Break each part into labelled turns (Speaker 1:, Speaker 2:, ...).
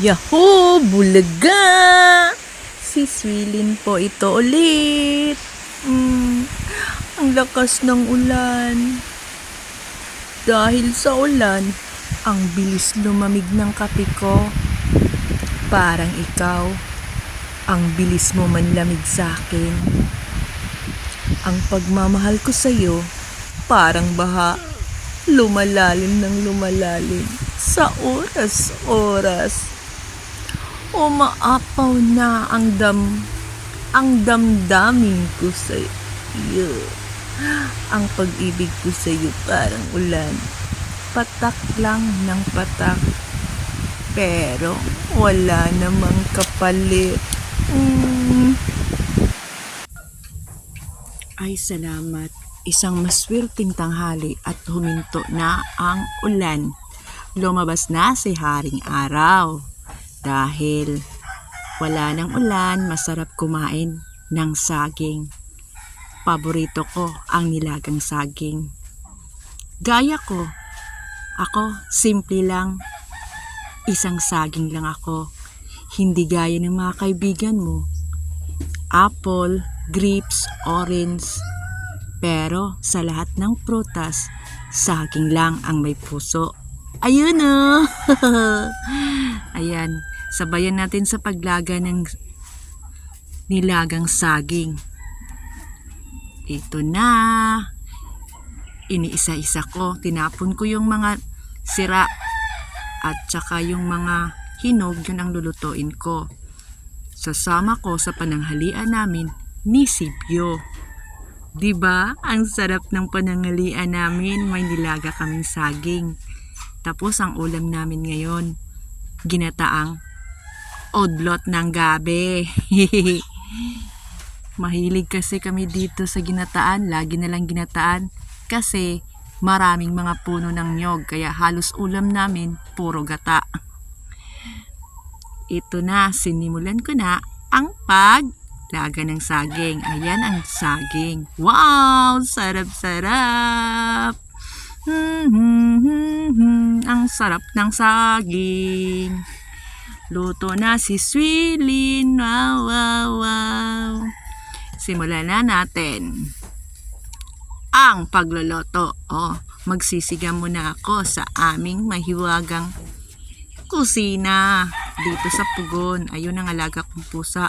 Speaker 1: Yahoo! Bulaga! Si Swilin po ito ulit. Mm, ang lakas ng ulan. Dahil sa ulan, ang bilis lumamig ng kape ko. Parang ikaw, ang bilis mo manlamig sa akin. Ang pagmamahal ko sa'yo, parang baha, lumalalim ng lumalalim sa oras-oras. Umaapaw na ang dam, ang damdamin ko sa iyo. Ang pag-ibig ko sa iyo parang ulan. Patak lang ng patak. Pero wala namang kapalit. Mm. Ay salamat. Isang maswerteng tanghali at huminto na ang ulan. Lumabas na si Haring Araw. Dahil wala ng ulan, masarap kumain ng saging. Paborito ko ang nilagang saging. Gaya ko, ako simple lang. Isang saging lang ako. Hindi gaya ng mga kaibigan mo. Apple, grapes, orange. Pero sa lahat ng prutas, saging lang ang may puso. Ayun oh! Ayan, sabayan natin sa paglaga ng nilagang saging. Ito na. Iniisa-isa ko. Tinapon ko yung mga sira at saka yung mga hinog, yun ang lulutuin ko. Sasama ko sa pananghalian namin ni Sibyo. 'Di ba? Ang sarap ng pananghalian namin, may nilaga kaming saging. Tapos ang ulam namin ngayon, ginataang odlot ng gabi. Mahilig kasi kami dito sa ginataan, lagi na lang ginataan kasi maraming mga puno ng nyog kaya halos ulam namin puro gata. Ito na, sinimulan ko na ang paglaga ng saging. Ayan ang saging. Wow! Sarap-sarap! Hmm, hmm, hmm, hmm. Ang sarap ng saging. Luto na si Swilin. Wow, wow, wow. Simulan na natin ang pagluluto. Oh, magsisiga muna ako sa aming mahiwagang kusina dito sa Pugon. Ayun ang alaga kong pusa.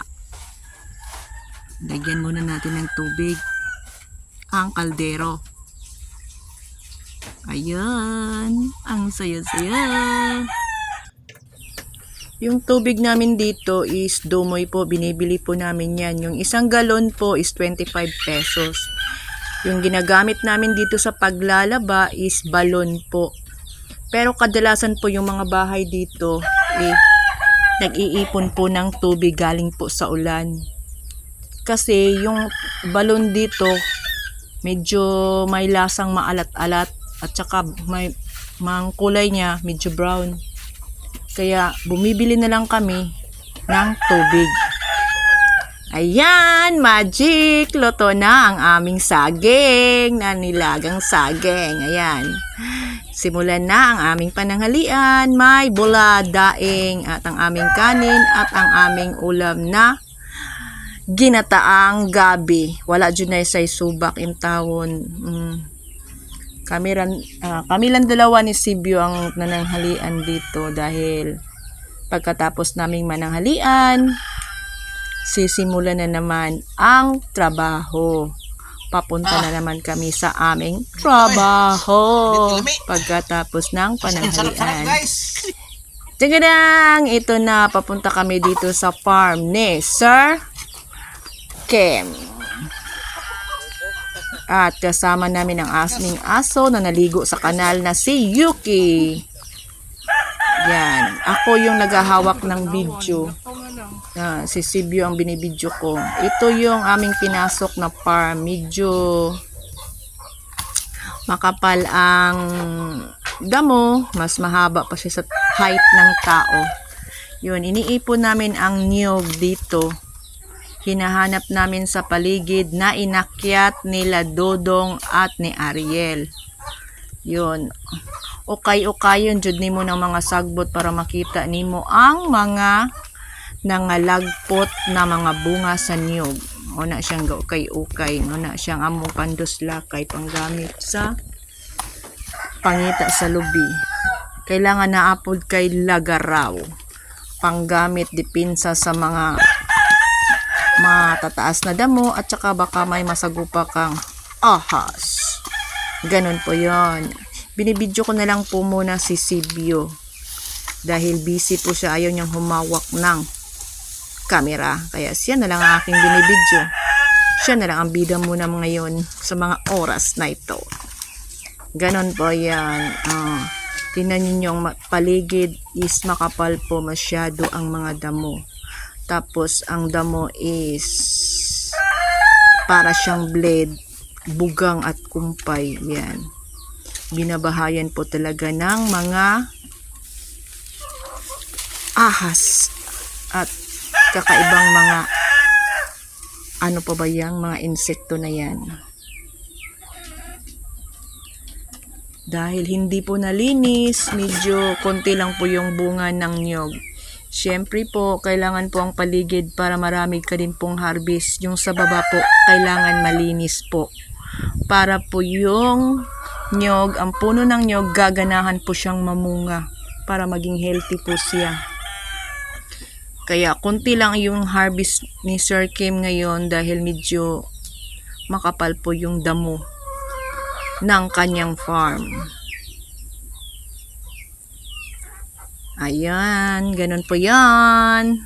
Speaker 1: Lagyan muna natin ng tubig ang kaldero. Ayan, ang saya-saya. Yung tubig namin dito is dumoy po, binibili po namin yan. Yung isang galon po is 25 pesos. Yung ginagamit namin dito sa paglalaba is balon po. Pero kadalasan po yung mga bahay dito, eh, nag-iipon po ng tubig galing po sa ulan. Kasi yung balon dito, medyo may lasang maalat-alat at saka may mang kulay niya medyo brown. Kaya bumibili na lang kami ng tubig. Ayan, magic! Luto na ang aming saging na nilagang saging. Ayan. Simulan na ang aming pananghalian. May bula, daing at ang aming kanin at ang aming ulam na ginataang gabi. Wala dyan na sa subak im tawon. Mm. Kami, ran, ah, kami lang dalawa ni Sibyo ang nananghalian dito dahil pagkatapos naming mananghalian, sisimulan na naman ang trabaho. Papunta na naman kami sa aming trabaho pagkatapos ng pananghalian. Tagadang! Ito na, papunta kami dito sa farm ni Sir Kim. At kasama namin ang asming aso na naligo sa kanal na si Yuki. Yan. Ako yung naghahawak ng video. Ah, si Sibyo ang binibidyo ko. Ito yung aming pinasok na farm. Medyo makapal ang damo. Mas mahaba pa siya sa height ng tao. Yun, iniipon namin ang niyog dito. Hinahanap namin sa paligid na inakyat nila Dodong at ni Ariel. Yun. ukay-ukayon jud nimo ng mga sagbot para makita nimo ang mga nangalagpot na mga bunga sa niyog. Una siyang gaukay-ukay, una siyang among panduslakay panggamit sa pangita sa lubi. Kailangan naapod kay lagaraw. Panggamit dipinsa sa mga matataas na damo at saka baka may masagupa kang ahas. Ganon po yon. Binibidyo ko na lang po muna si Sibyo. Dahil busy po siya, ayaw niyang humawak ng camera. Kaya siya na lang ang aking binibidyo. Siya na lang ang bida muna ngayon sa mga oras na ito. Ganon po yan. Ah, tingnan ninyo ang ma- paligid is makapal po masyado ang mga damo. Tapos ang damo is para siyang blade, bugang at kumpay. Yan. Binabahayan po talaga ng mga ahas at kakaibang mga ano pa ba yung mga insekto na yan. Dahil hindi po nalinis, medyo konti lang po yung bunga ng nyog. Siyempre po, kailangan po ang paligid para marami ka din pong harvest. Yung sa baba po, kailangan malinis po. Para po yung nyog, ang puno ng nyog, gaganahan po siyang mamunga para maging healthy po siya. Kaya konti lang yung harvest ni Sir Kim ngayon dahil medyo makapal po yung damo ng kanyang farm. Ayan, ganun po yan.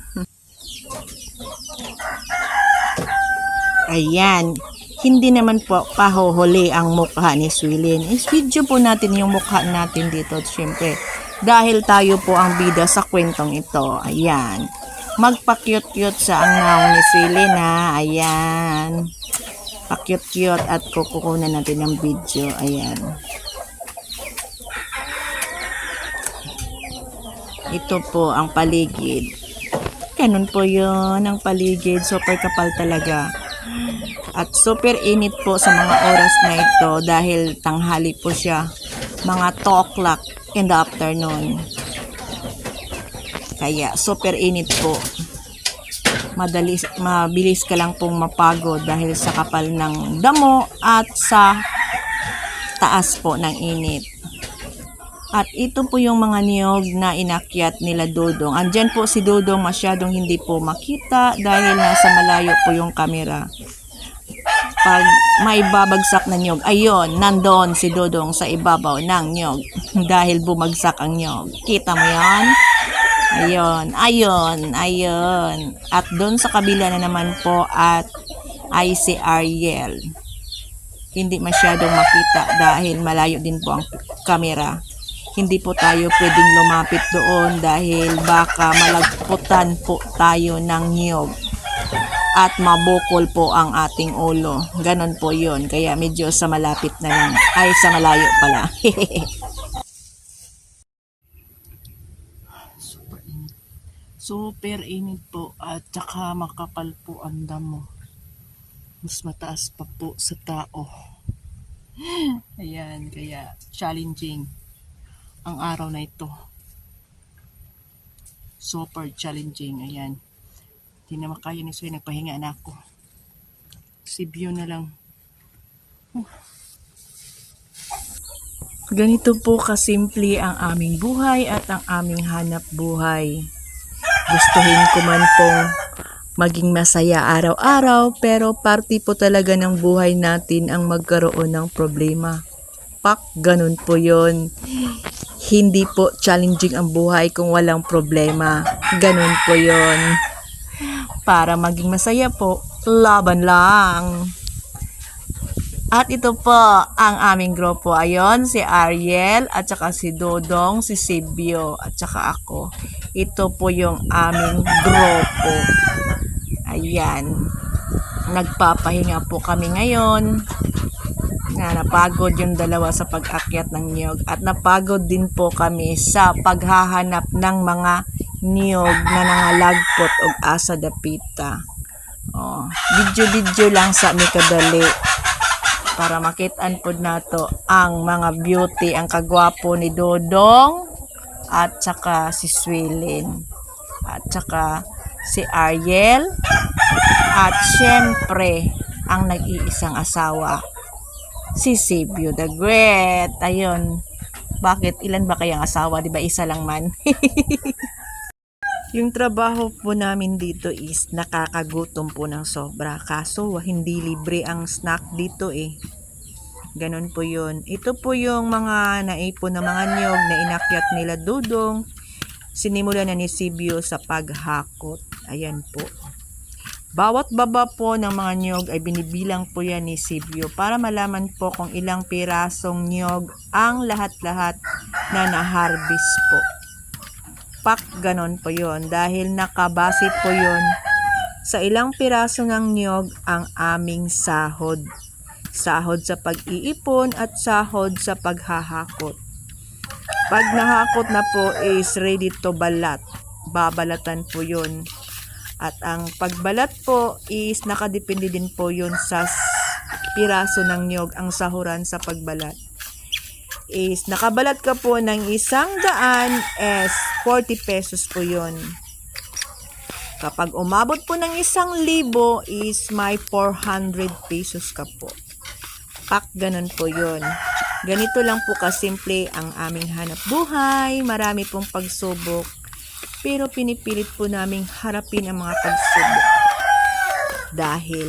Speaker 1: Ayan, hindi naman po pahuhuli ang mukha ni Swilin. Is video po natin yung mukha natin dito, syempre. Dahil tayo po ang bida sa kwentong ito. Ayan. Magpa-cute-cute sa angaw ni Swilin ha. Ayan. Pa-cute-cute at kukukunan natin ng video. Ayan. Ito po ang paligid. Ganun po yun ang paligid. Super kapal talaga. At super init po sa mga oras na ito dahil tanghali po siya. Mga 2 o'clock in the afternoon. Kaya super init po. Madali, mabilis ka lang pong mapagod dahil sa kapal ng damo at sa taas po ng init. At ito po yung mga niyog na inakyat nila Dodong. Andyan po si Dodong masyadong hindi po makita dahil nasa malayo po yung kamera. Pag may babagsak na niyog, ayun, nandoon si Dodong sa ibabaw ng niyog dahil bumagsak ang niyog. Kita mo yan? Ayun, ayun, ayun. At doon sa kabila na naman po at ay si Ariel. Hindi masyadong makita dahil malayo din po ang kamera hindi po tayo pwedeng lumapit doon dahil baka malagputan po tayo ng niyog at mabukol po ang ating ulo. Ganon po yon Kaya medyo sa malapit na lang. Ay, sa malayo pala. Super init. Super init po at saka makapal po ang damo. Mas mataas pa po sa tao. Ayan, kaya challenging ang araw na ito. Super challenging. Ayan. Hindi na makaya ni Soy. Nagpahinga na ako. Si Bio na lang. Ganito po kasimple ang aming buhay at ang aming hanap buhay. Gustuhin ko man pong maging masaya araw-araw pero party po talaga ng buhay natin ang magkaroon ng problema. Pak, ganun po yon hindi po challenging ang buhay kung walang problema. Ganun po yon. Para maging masaya po, laban lang. At ito po ang aming grupo. Ayon, si Ariel, at saka si Dodong, si Sibyo, at saka ako. Ito po yung aming grupo. Ayan. Nagpapahinga po kami ngayon na napagod yung dalawa sa pag-akyat ng niyog. At napagod din po kami sa paghahanap ng mga niyog na nangalagpot og asa dapita. Oh, video-video lang sa mi kadali para makitaan po nato ang mga beauty, ang kagwapo ni Dodong at saka si Swilin at saka si Ariel. At syempre ang nag-iisang asawa si Sibyo the Great. Ayun. Bakit? Ilan ba kayang asawa? Di ba isa lang man? Yung trabaho po namin dito is nakakagutom po ng sobra. Kaso hindi libre ang snack dito eh. Ganon po yun. Ito po yung mga naipon na mga niyog na inakyat nila dudong. Sinimula na ni Sibyo sa paghakot. Ayan po. Bawat baba po ng mga niyog ay binibilang po yan ni Sibyo para malaman po kung ilang pirasong niyog ang lahat-lahat na na-harvest po pak ganon po yon dahil nakabase po yon sa ilang piraso ng niyog ang aming sahod. Sahod sa pag-iipon at sahod sa paghahakot. Pag nahakot na po is ready to balat. Babalatan po yon At ang pagbalat po is nakadepende din po yon sa piraso ng niyog ang sahuran sa pagbalat is nakabalat ka po ng isang daan is 40 pesos po yon. Kapag umabot po ng isang libo is may 400 pesos ka po. Pak, ganun po yon. Ganito lang po kasimple ang aming hanap buhay. Marami pong pagsubok. Pero pinipilit po naming harapin ang mga pagsubok. Dahil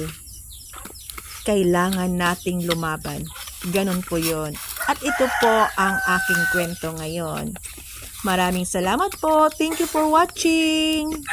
Speaker 1: kailangan nating lumaban. Ganon po yon. At ito po ang aking kwento ngayon. Maraming salamat po. Thank you for watching.